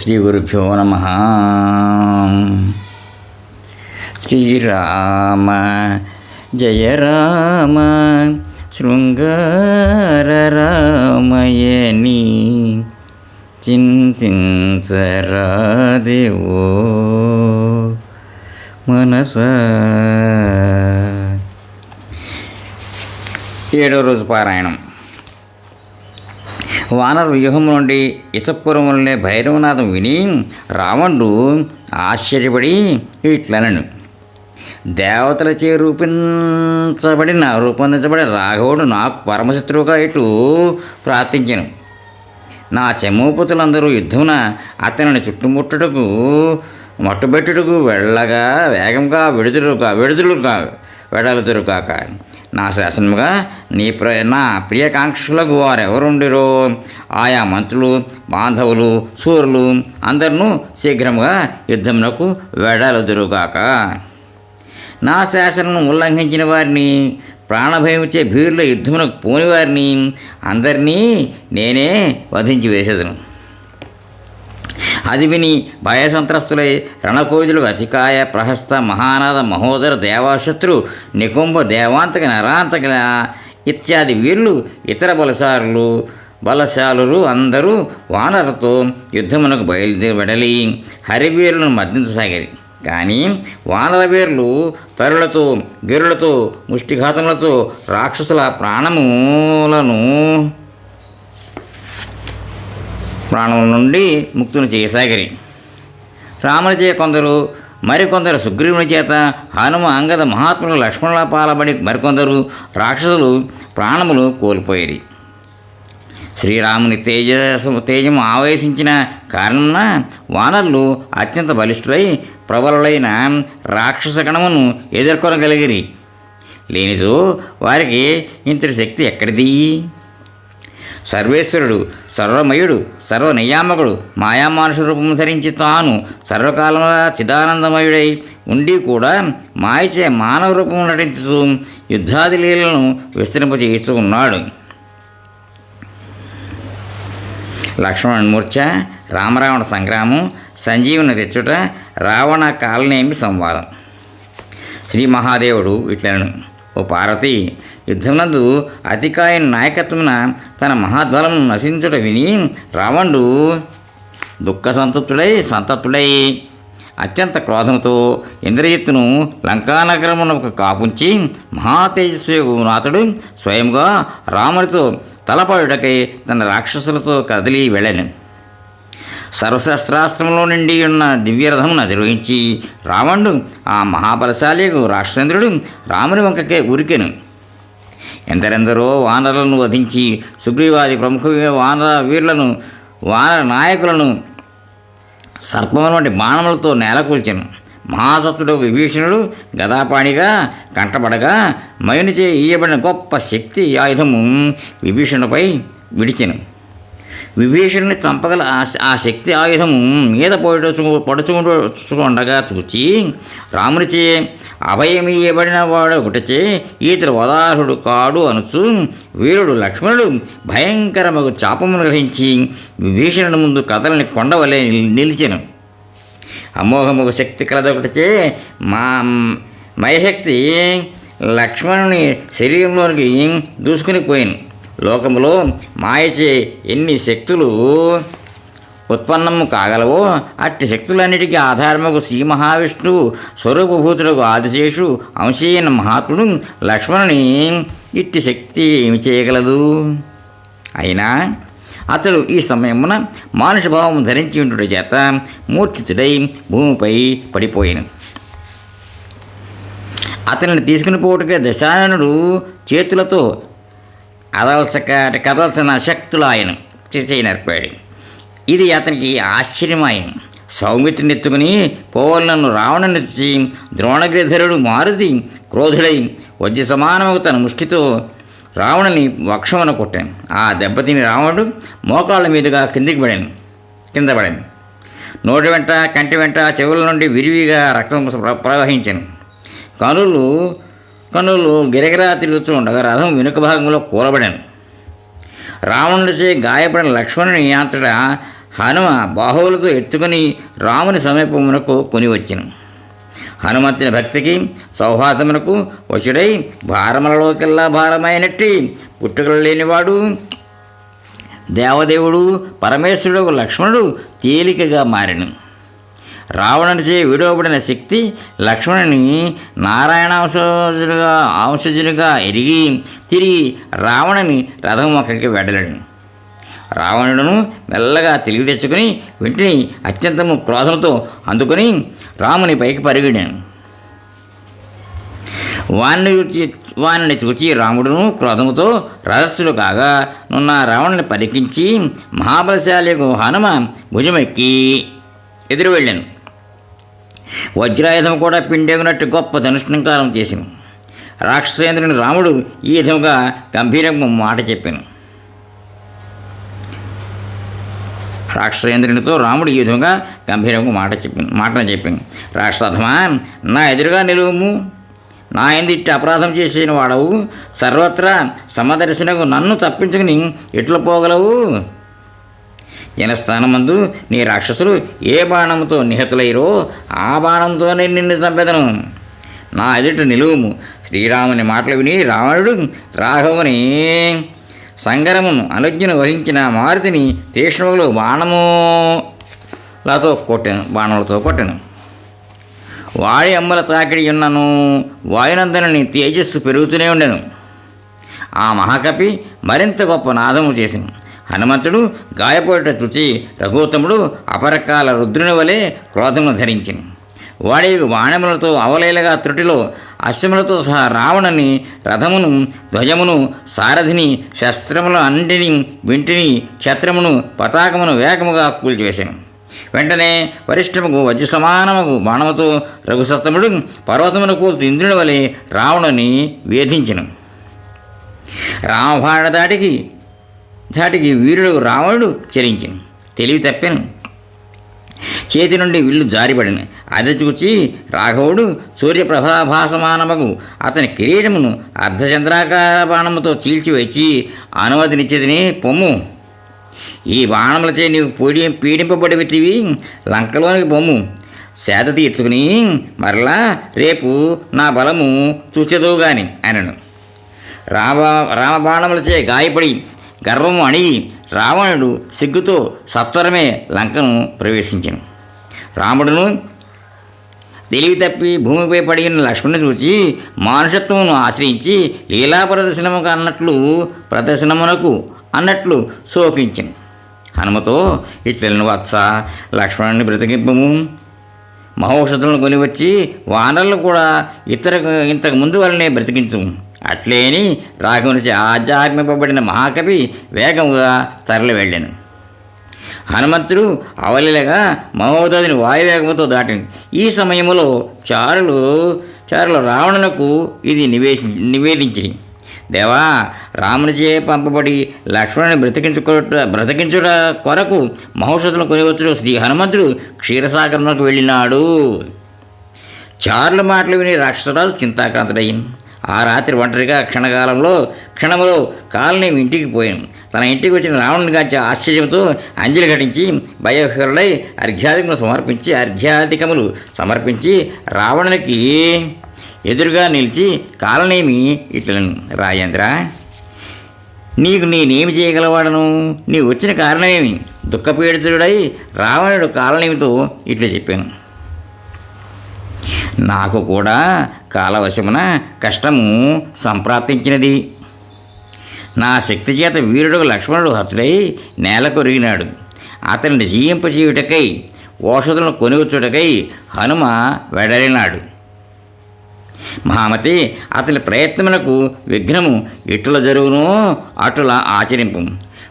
శ్రీ గురుభ్యో నమ. శ్రీరామ జయ రామ శృంగార రామయని చింతించరాదేవో మనస. ఏడో రోజు పారాయణం. వానర వ్యూహం నుండి ఇతపురములనే భైరవనాథం విని రావణుడు ఆశ్చర్యపడి ఇట్లనను. దేవతలచే రూపించబడిన రూపొందించబడిన రాఘవుడు నాకు పరమశత్రువుగా ఇటు ప్రార్థించను. నా చెమోపుతులందరూ యుద్ధమున అతనిని చుట్టుముట్టుటకు మట్టుబెట్టుటకు వెళ్ళగా వేగంగా విడుదలుగా విడుదలుగా వెడలుదురుగాక నా శాసనముగా నీ ప్ర నా ప్రియకాంక్షలకు వారెవరుండిరో? ఆయా మంత్రులు బాంధవులు సూరులు అందరినూ శీఘ్రముగా యుద్ధమునకు వెడలదురుగాక. నా శాసనం ఉల్లంఘించిన వారిని ప్రాణభయమిచ్చే భీరుల యుద్ధమునకు పోని వారిని అందరినీ నేనే వధించి వేసేదను. అది విని భయసంత్రస్తులై రణకోజులు అతికాయ ప్రహస్త మహానాద మహోదర దేవాశత్రు నికుంభ దేవాంతక నరాంతక ఇత్యాది వీళ్ళు ఇతర బలశారులు బలశాలురు అందరూ వానరతో యుద్ధమునకు బయలుదేరబడలి. వెడలి హరివీరులను మర్దించసాగారు కానీ వానర వీరులు తరులతో గిరులతో ముష్టిఘాతములతో రాక్షసుల ప్రాణములను ప్రాణముల నుండి ముక్తుని చేయసాగిరి. రాముని చే కొందరు మరికొందరు సుగ్రీవుని చేత హనుమ అంగద మహాత్ములు లక్ష్మణుల పాలబడి మరికొందరు రాక్షసులు ప్రాణములు కోల్పోయేరి. శ్రీరాముని తేజసు తేజము ఆవేశించిన కారణమున వానరులు అత్యంత బలిష్ఠులై ప్రబలులైన రాక్షస గణమును ఎదుర్కొనగలిగిరి. లేనిచో వారికి ఇంతటి శక్తి ఎక్కడిది? సర్వేశ్వరుడు సర్వమయుడు సర్వనియామకుడు మాయామానుష రూపము ధరించి తాను సర్వకాలంలో చిదానందమయుడై ఉండి కూడా మాయచే మానవ రూపము నటించుతూ యుద్ధాది లీలను విస్తరింపజేస్తూ ఉన్నాడు. లక్ష్మణుని రామరావణ సంగ్రామం సంజీవుని తెచ్చుట రావణ కాలనేమి సంవాదం. శ్రీ మహాదేవుడు ఇట్లను ఓ పార్వతి యుద్ధమునందు అతికాయన నాయకత్వమున తన మహాద్బలమును నశించుట విని రావణుడు దుఃఖ సంతప్తుడై సంతప్తుడై అత్యంత క్రోధముతో ఇంద్రజిత్తును లంకానగరమునకు కాపుంచి మహాతేజస్వి నాథుడు స్వయంగా రామునితో తలపడుటకై తన రాక్షసులతో కదిలి వెళ్ళను. సర్వశస్త్రాస్త్రంలో నిండి ఉన్న దివ్యరథమును అధిరోహించి రావణుడు ఆ మహాబలశాలికు రాక్షసేంద్రుడు రాముని వంకకే ఉరికెను. ఎందరెందరో వానరులను వధించి సుగ్రీవాది ప్రముఖ వానర వీరులను వానర నాయకులను సర్పముల వంటి బాణములతో నేలకూల్చెను. మహాసత్తుడు విభీషణుడు గదాపాణిగా కంటపడగా మయునిచే ఇయ్యబడిన గొప్ప శక్తి ఆయుధము విభీషణుపై విడిచెను. విభీషణుని చంపగల ఆ శక్తి ఆయుధము మీద పడుచు పడుచుకుండగా చూచి రామునిచే అభయమీయబడిన వాడు ఒకటిచే ఈతడు వదారుడు కాడు అనుచు వీరుడు లక్ష్మణుడు భయంకరమగు చాపమును గ్రహించి విభీషణుని ముందు కథలని కొండవలే నిలిచెను. అమోఘముగ శక్తి కలదొకటిచే మా మయశక్తి లక్ష్మణుని శరీరంలోనికి దూసుకుని పోయాను. లోకములో మాయచే ఎన్ని శక్తులు ఉత్పన్నము కాగలవో అట్టి శక్తులన్నిటికీ ఆధారముకు శ్రీ మహావిష్ణువు స్వరూపభూతులకు ఆదిశేషు అంశీయన మహాత్ముడు లక్ష్మణుని ఇట్టి శక్తి ఏమి చేయగలదు? అయినా అతడు ఈ సమయమున మానుష భావం ధరించి ఉంటుట చేత మూర్ఛితుడై భూమిపై పడిపోయాను. అతనిని తీసుకుని పోటుగా దశాననుడు చేతులతో అదల్చక కదల్చిన శక్తులు ఆయన చేయనర్పాడు. ఇది అతనికి ఆశ్చర్యమాయం. సౌమిత్రిని ఎత్తుకుని పోవలను రావణునిచ్చి ద్రోణగిరిధరుడు మారుతి క్రోధుడై వజ్జ సమానము తన ముష్టితో రావణుని వక్షమున కొట్టాను. ఆ దెబ్బతిని రావణుడు మోకాళ్ళ మీదుగా కిందికి పడాను కింద పడాను. నోటి వెంట కంటి వెంట చెవుల నుండి విరివిగా రక్తం ప్రవహించాను. కనులు కనులు గిరగిరా తిరుగుతూ ఉండగా రథం వెనుక భాగంలో కూలబడాను. రావణుడిచే గాయపడిన లక్ష్మణుని అంతటా హనుమ బాహువులతో ఎత్తుకుని రాముని సమీపమునకు కొని వచ్చెను హనుమంతుని భక్తికి సౌహార్దమునకు వశుడై భారములలోకెల్లా భారమైనట్టి పుట్టుకలు లేనివాడు దేవదేవుడు పరమేశ్వరుడు లక్ష్మణుడు తేలికగా మారిను. రావణునిచే విడవబడిన శక్తి లక్ష్మణుని నారాయణ అంశజుడుగా ఎరిగి తిరిగి రావణుని రథముఖకి వెడలను. రావణుడును మెల్లగా తెలివి తెచ్చుకుని వెంటనే అత్యంతము క్రోధంతో అందుకొని రాముని పైకి పరిగెడాను వాణ్ణి చూచి వాణ్ణి చూచి రాముడును క్రోధముతో రథస్థుడు కాగా నున్న రావణుని పరికించి మహాబలశాలి హనుమ భుజమెక్కి ఎదురు వెళ్ళాను. వజ్రాయుధం కూడా పిండేగునట్టు గొప్ప ధనుష్ణంకారం చేసింది రాక్షసేంద్రుని రాముడు ఈ విధముగా గంభీరంగా మాట చెప్పాను. రాక్షసేంద్రునితో రాముడు ఈ విధంగా గంభీరంగా మాట చెప్పాను మాటను చెప్పాను. రాక్షసధమా నా ఎదురుగా నిలువుము. నా ఎందిట్టి అపరాధం చేసిన వాడవు సర్వత్రా సమదర్శనకు నన్ను తప్పించుకుని ఎట్లు పోగలవు? జనస్థానమందు నీ రాక్షసులు ఏ బాణంతో నిహతులైరో ఆ బాణంతోనే నిన్ను చంపెదను. నా ఎదుట నిలువుము. శ్రీరాముని మాటలు విని రావణుడు రాఘవుని సంగరమును అనుజ్ఞను వహించిన మారుతిని తీక్ష్ణములు బాణములతో కొట్టాను బాణములతో కొట్టాను. వాడి అమ్మల తాకిడి ఉన్నను వాయునందనని తేజస్సు పెరుగుతూనే ఉండెను. ఆ మహాకపి మరింత గొప్ప నాదము చేసింది హనుమంతుడు గాయపడట తుచి రఘోత్తముడు అపరకాల రుద్రుని వలె క్రోధమును ధరించింది వాడి వాణములతో అవలేలగా త్రుటిలో అశ్వములతో సహా రావణుని రథమును ధ్వజమును సారథిని శస్త్రములు అన్నిటిని వింటిని ఛత్రమును పతాకమును వేగముగా కూల్చివేశాను వెంటనే వరిష్టముకు వజ్ర సమానముకు బాణముతో రఘుసత్తముడు పర్వతమును కూల్తు ఇంద్రుని వలె రావణుని వేధించను. రామబాణ దాటికి వీరుడు రావణుడు చెరించను తెలివి తప్పెను. చేతి నుండి విల్లు జారిపడిన. అది చూచి రాఘవుడు సూర్యప్రభాభాసమానమగు అతని కిరీటమును అర్ధచంద్రాకార బాణముతో చీల్చివచ్చి అనుమతినిచ్చేదిని పొమ్ము ఈ బాణములచే నీవు పీడి పీడింపబడివితివి లంకలోనికి బొమ్ము. సేద తీర్చుకుని మరలా రేపు నా బలము చూచెదవు గాని అనను. రామ రామబాణములచే గాయపడి గర్వము అణిగి రావణుడు సిగ్గుతో సత్వరమే లంకను ప్రవేశించను. రాముడును తెలివి తప్పి భూమిపై పడిన లక్ష్మణ్ని చూచి మానుషత్వమును ఆశ్రయించి లీలా ప్రదర్శనముకు అన్నట్లు ప్రదర్శనమునకు అన్నట్లు శోకించను. హనుమతో ఇట్లను వత్స లక్ష్మణుని బ్రతికింపము. మహౌషధులను కొనివచ్చి వానరులు కూడా ఇతర ఇంతకు ముందు వలనే బ్రతికించము. అట్లేని రాఘవునిచే ఆధ్యాత్మింపబడిన మహాకవి వేగముగా తరలి వెళ్ళాను. హనుమంతుడు అవలీలగా మహోదధిని వాయువేగముతో దాటింది ఈ సమయంలో చారులు చారులు రావణునకు ఇది నివేశ నివేదించింది దేవా రామునిచే పంపబడి లక్ష్మణుని బ్రతికించుకోట బ్రతికించుట కొరకు మహౌషధులను కొనివచ్చు శ్రీ హనుమంతుడు క్షీరసాగరంలోకి వెళ్ళినాడు. చారుల మాటలు విని రాక్షసరాజు చింతాక్రాంతుడయ్యింది. ఆ రాత్రి ఒంటరిగా క్షణకాలంలో క్షణములో కాలనీ ఇంటికి పోయాను. తన ఇంటికి వచ్చిన రావణుని గాంచి ఆశ్చర్యంతో అంజలి ఘటించి భయహరుడై అర్ఘ్యాధికములు సమర్పించి అర్ఘ్యాధికములు సమర్పించి రావణునికి ఎదురుగా నిలిచి కాలనేమి ఇట్లను రాజేంద్ర! నీకు నేనేమి చేయగలవాడను? నీ వచ్చిన కారణమేమి? దుఃఖపీడితుడై రావణుడు కాలనేమితో ఇట్లా చెప్పాను. నాకు కూడా కాలవశమున కష్టము సంప్రాప్తించినది. నా శక్తి చేత వీరుడు లక్ష్మణుడు హతుడై నేల కొరిగినాడు అతనిని జీవింపచేయుటకై ఓషధులను కొనివచ్చుటకై హనుమ వెడలినాడు. మహామతి అతని ప్రయత్నములకు విఘ్నము ఇటుల జరుగునో అటుల ఆచరింపు.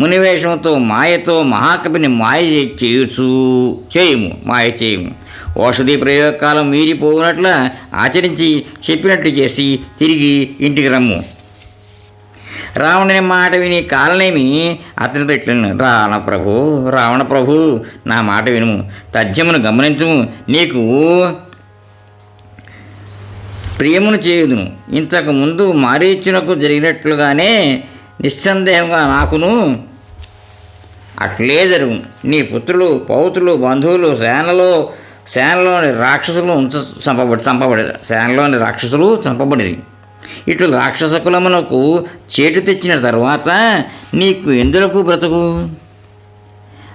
మునివేషంతో మాయతో మహాకవిని మాయ చే- చేయుచు చేయుము మాయ చేయుము. ఔషధి ప్రయోగకాలం మీరిపోవునట్ల ఆచరించి చెప్పినట్లు చేసి తిరిగి ఇంటికి రమ్ము. రావణుని మాట విని కాలనేమి? అతనితో ఇట్లను రావణ ప్రభు రావణ ప్రభు నా మాట వినుము. తథ్యమును గమనించము. నీకు ప్రియమును చేయుదును. ఇంతకు ముందు మారీచునకు జరిగినట్లుగానే నిస్సందేహంగా నాకును అట్లే జరుగును. నీ పుత్రులు పౌత్రులు బంధువులు సేనలో సేనలోని రాక్షసులు ఉంచ చంపబడి చంపబడి సేనలోని రాక్షసులు చంపబడిరి. ఇటు రాక్షస కులమునకు చేటు తెచ్చిన తర్వాత నీకు ఎందులకు బ్రతుకు?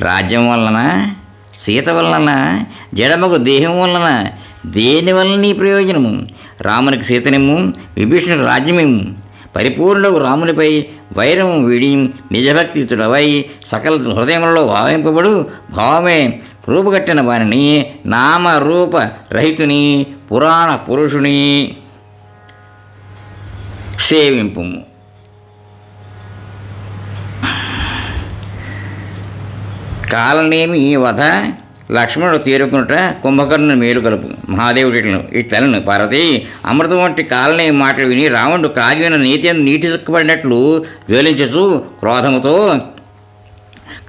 రాజ్యం వలన సీత వలన జడమకు దేహం వలన దేని వలన నీ ప్రయోజనము? రామునికి సీతనేమో విభీషణుడు రాజ్యమేము పరిపూర్ణుడు రామునిపై వైరం వీడి నిజభక్తితుడవై సకల హృదయంలో భావింపబడు భావమే రూపుగట్టిన వారిని నామ రూప రహితుని పురాణ పురుషుని. సేవింపు కాలనేమి వధ లక్ష్మణుడు తీరుకున్నట కుంభకర్ణుని మేలు కలుపు. మహాదేవుడు ఇట్లను పార్వతి అమృతం వంటి కాలనీ మాటలు విని రావణుడు కాగిన నీతి నీటి చుక్కబడినట్లు జ్వలించచ్చు క్రోధముతో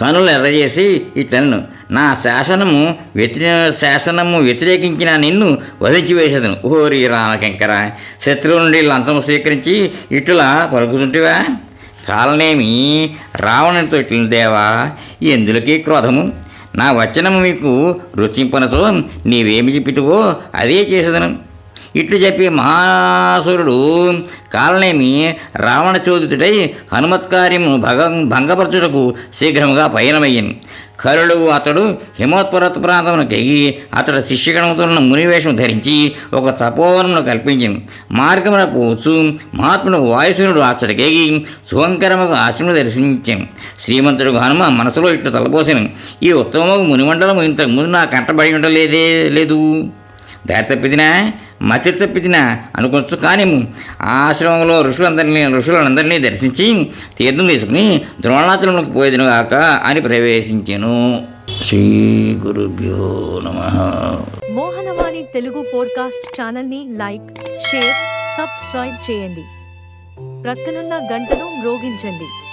కనులు ఎర్రజేసి ఇట్లను నా శాసనము వ్యతిరే శాసనము వ్యతిరేకించిన నిన్ను వధించి వేసేదను ఓరి రామకింకర శత్రువు నుండి లంచము స్వీకరించి ఇట్లా పలుకుతుంటివా కాలనేమి? రావణునితో ఇట్లని దేవా ఎందులకి క్రోధము? నా వచనము మీకు రుచింపనసో నీవేమి చెప్పితువో అదే చేసేదను. ఇట్లు చెప్పి మహాసురుడు కాలనేమి రావణ చోదితుడై హనుమత్కార్యము భగ భంగపరచుటకు శీఘ్రముగా పయనమయ్యింది కరుడు అతడు హిమోత్పర్వత ప్రాంతమును ఎగి అతడు శిష్యగణముతో ఉన్న మునివేషం ధరించి ఒక తపోవనమును కల్పించింది మార్గమున పోచు మహాత్ముడు వాయుసునుడు అతడికెగి శుభంకరముగా ఆశ్రము దర్శించాను. శ్రీమంతుడు హనుమ మనసులో ఇట్లు తలపోసాను. ఈ ఉత్తమ మునిమండలం ఇంతకు ముందు నా కంటబడి ఉండలేదే లేదు. దారి తప్పిదినా మతి తప్పిదినా అనుకోవచ్చు కానీ ఆశ్రమంలో ఋషులందరినీ ఋషులందరినీ దర్శించి తీర్థం తీసుకుని ద్రోణాచలంలోకి పోయేదిను కాక అని ప్రవేశించాను. శ్రీ గురుభ్యో నమ. మోహనవాణి తెలుగు పోడ్కాస్ట్ ఛానల్ని లైక్ షేర్ సబ్స్క్రైబ్ చేయండి. ప్రక్కనున్న గంటను మ్రోగించండి.